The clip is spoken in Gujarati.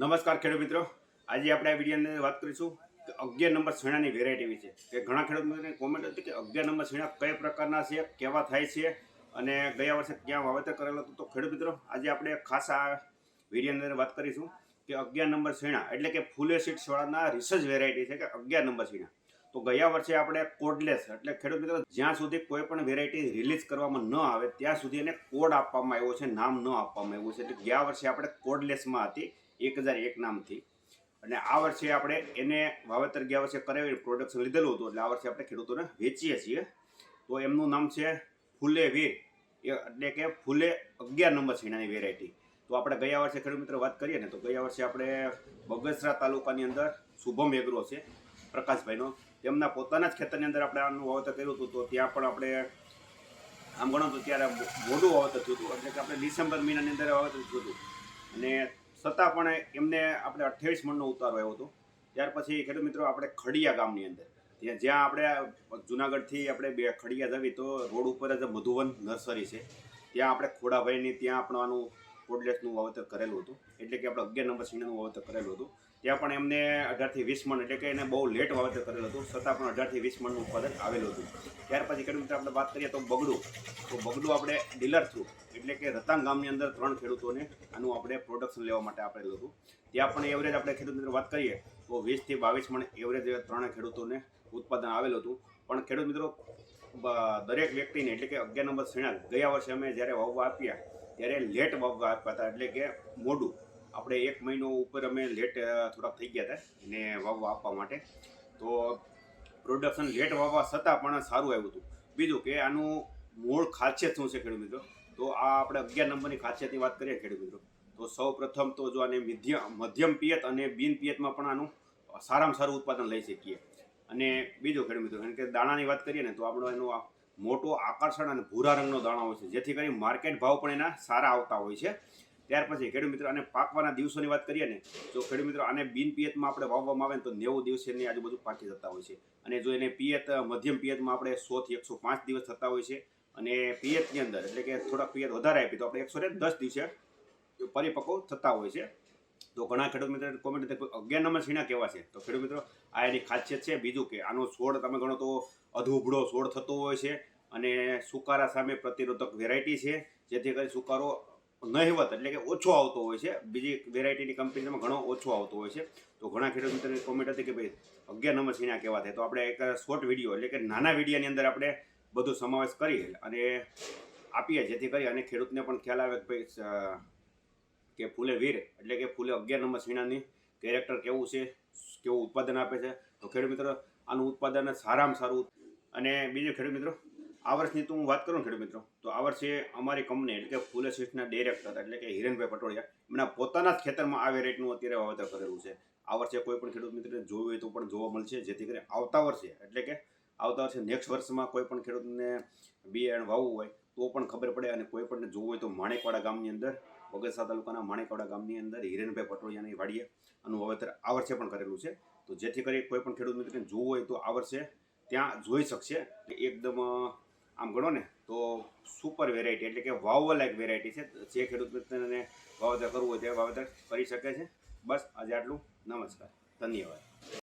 નમસ્કાર ખેડૂત મિત્રો. આજે આપણે આ વિડીયોની વાત કરીશું કે અગિયાર નંબર શેણાની વેરાયટી વિશે. કે ઘણા ખેડૂત મિત્રોને કોમેન્ટ હતી કે અગિયાર નંબર શેણા કયા પ્રકારના છે, કેવા થાય છે, અને ગયા વર્ષે ક્યાં વાવેતર કરેલું હતું. તો ખેડૂત મિત્રો, આજે આપણે ખાસ આ વિડીયોની અંદર વાત કરીશું કે અગિયાર નંબર શેણા એટલે કે ફૂલે સીટ સોળાના રિસર્ચ વેરાયટી છે કે અગિયાર નંબર શેણા તો ગયા વર્ષે આપણે કોડલેસ એટલે ખેડૂત મિત્રો, જ્યાં સુધી કોઈ પણ વેરાયટી રિલીઝ કરવામાં ન આવે, ત્યાં સુધી એને કોડ આપવામાં આવ્યો છે, નામ ન આપવામાં આવ્યું છે. એટલે ગયા વર્ષે આપણે કોડલેસમાં હતી. એક હજાર એક નામથી. અને આ વર્ષે આપણે એને વાવેતર ગયા વર્ષે કરાવી પ્રોડક્શન લીધેલું હતું, એટલે આ વર્ષે આપણે ખેડૂતોને વેચીએ છીએ. તો એમનું નામ છે ફૂલે વીર. એટલે કે ફૂલે અગિયાર નંબર છીણાની વેરાયટી તો આપણે ગયા વર્ષે ખેડૂત મિત્ર વાત કરીએ ને, તો ગયા વર્ષે આપણે બગસરા તાલુકાની અંદર શુભમ એગ્રો છે, પ્રકાશભાઈનો. તેમના પોતાના જ ખેતરની અંદર આપણે આનું વાવેતર કર્યું હતું, તો ત્યાં પણ આપણે આમ ગણો તો ત્યારે મોડું વાવેતર થયું હતું. એટલે કે આપણે ડિસેમ્બર મહિનાની અંદર વાવેતર થયું હતું. અને છતાં પણ એમને આપણે અઠ્યાવીસ મણનો ઉતારો આવ્યો હતો. ત્યાર પછી ખેડૂત મિત્રો, આપણે ખડિયા ગામની અંદર. ત્યાં જ્યાં આપણે જુનાગઢથી આપણે બે ખડિયા જવી તો રોડ ઉપર જ મધુવન નર્સરી છે. ત્યાં આપણે ખોડાભાઈની ત્યાં પણ આનું કોડલેસનું વાવેતર કરેલું હતું. એટલે કે આપણે અગિયાર નંબર સીણાનું વાવેતર કરેલું હતું. ત્યાં પણ એમને અઢારથી વીસ મણ એટલે કે એને બહુ લેટ વાવેતર કરેલું હતું. છતાં પણ અઢારથી વીસ મણનું ઉત્પાદન આવેલું હતું. ત્યાર પછી ખેડૂત મિત્રો, આપણે વાત કરીએ તો બગડું. તો બગડું આપણે ડીલર થ્રુ એટલે કે રતાંગ ગામની અંદર ત્રણ ખેડૂતોને આનું આપણે પ્રોડક્શન લેવા માટે આપેલું હતું. ત્યાં પણ એવરેજ આપણે ખેડૂત મિત્રો વાત કરીએ તો વીસથી બાવીસ મણ એવરેજ ત્રણે ખેડૂતોને ઉત્પાદન આવેલું હતું. પણ ખેડૂત મિત્રો દરેક વ્યક્તિને એટલે કે અગિયાર નંબર શ્રેણા ગયા વર્ષે અમે જ્યારે વાવવા આપ્યા ત્યારે લેટ વાવવા આપ્યા હતા એટલે કે મોડું. આપણે એક મહિનો ઉપર અમે લેટ થોડાક થઈ ગયા હતા એને વાવવા આપવા માટે. તો પ્રોડક્શન લેટ વાવવા છતાં પણ સારું આવ્યું હતું. બીજું કે આનું મૂળ ખાસિયત શું છે ખેડૂત મિત્રો? તો આ આપણે અગિયાર નંબરની ખાસિયતની વાત કરીએ ખેડૂત મિત્રો. તો સૌ પ્રથમ તો જો આને મધ્યમ મધ્યમ પિયત અને બિન પિયતમાં પણ આનું સારામાં સારું ઉત્પાદન લઈ શકીએ. અને બીજું ખેડૂત મિત્રો, કારણ કે દાણાની વાત કરીએ ને, તો આપણો એનું મોટો આકર્ષણ અને ભૂરા રંગનો દાણો હોય છે. જેથી કરી માર્કેટ ભાવ પણ એના સારા આવતા હોય છે. ત્યાર પછી ખેડૂત મિત્રો, અને પાકવાના દિવસોની વાત કરીએ ને તો ખેડૂત મિત્રો આને બિન પિયતમાં આપણે વાવવામાં આવે ને, તો નેવું દિવસની આજુબાજુ પાકી જતા હોય છે. અને જો એને પિયત, મધ્યમ પિયતમાં આપણે સોથી એકસો પાંચ દિવસ થતા હોય છે, અને પિયતની અંદર, એટલે કે થોડાક પિયત વધારે આપી, તો આપણે એકસો ને દસ દિવસે પરિપક્વ થતા હોય છે. તો ઘણા ખેડૂત મિત્રો કોમેન્ટ અગિયાર નંબર છીણા કેવા છે? તો ખેડૂત મિત્રો, આ એની ખાસિયત છે. બીજું કે આનો છોડ તમે ગણો તો અધૂબડો છોડ થતો હોય છે અને સુકારા સામે પ્રતિરોધક વેરાયટી છે. જેથી કરી સુકારો નહિવત એટલે કે ઓછો આવતો હોય છે. બીજી વેરાયટીની કંપનીમાં ઘણો ઓછો આવતો હોય છે. તો ઘણા ખેડૂત મિત્રોની કોમેન્ટ હતી કે ભાઈ, અગિયાર નંબર છીણા કેવા થાય તો આપણે એક શોર્ટ વીડિયો એટલે કે નાના વિડીયોની અંદર આપણે બધું સમાવેશ કરી અને આપીએ. જેથી કરી અને ખેડૂતને પણ ખ્યાલ આવે કે ભાઈ કે ફૂલે વીર, એટલે કે ફૂલે અગિયાર નંબર સીણાની કેરેક્ટર કેવું છે, કેવું ઉત્પાદન આપે છે. તો ખેડૂત મિત્રો, આનું ઉત્પાદન સારામાં સારું. અને બીજું ખેડૂત મિત્રો, આ વર્ષની તો હું વાત કરું ખેડૂત મિત્રો, તો આ વર્ષે અમારી કંપની એટલે કે ફૂલે સ્વીટના ડિરેક્ટર એટલે કે હિરેનભાઈ પટોળિયા, એમના પોતાના જ ખેતરમાં આ વેરાયટીનું અત્યારે વાવેતર કરેલું છે. આ વર્ષે કોઈ પણ ખેડૂત મિત્રને જોયું હોય તો પણ જોવા મળશે, જેથી કરી આવતા વર્ષે, એટલે કે આવતા વર્ષે નેક્સ્ટ વર્ષમાં કોઈ પણ ખેડૂતને બિયારણ વાવવું હોય તો પણ ખબર પડે અને કોઈ પણ જોવું હોય તો માણેકવાડા ગામની અંદર બગસરા તાલુકાના માણેકવાડા ગામની અંદર હિરેનભાઈ પટોળિયાની વાડીએ આનું વાવેતર આ વર્ષે પણ કરેલું છે. તો જેથી કરી કોઈ પણ ખેડૂત મિત્રને જોવું હોય તો આ વર્ષે ત્યાં જોઈ શકશે. એકદમ, આમ ગણો ને, તો સુપર વેરાયટી એટલે કે વાવવા લાયક વેરાયટી છે. જે ખેડૂત મિત્રને વાવેતર કરવું હોય તે વાવેતર કરી શકે છે. બસ આજે આટલું. નમસ્કાર. ધન્યવાદ.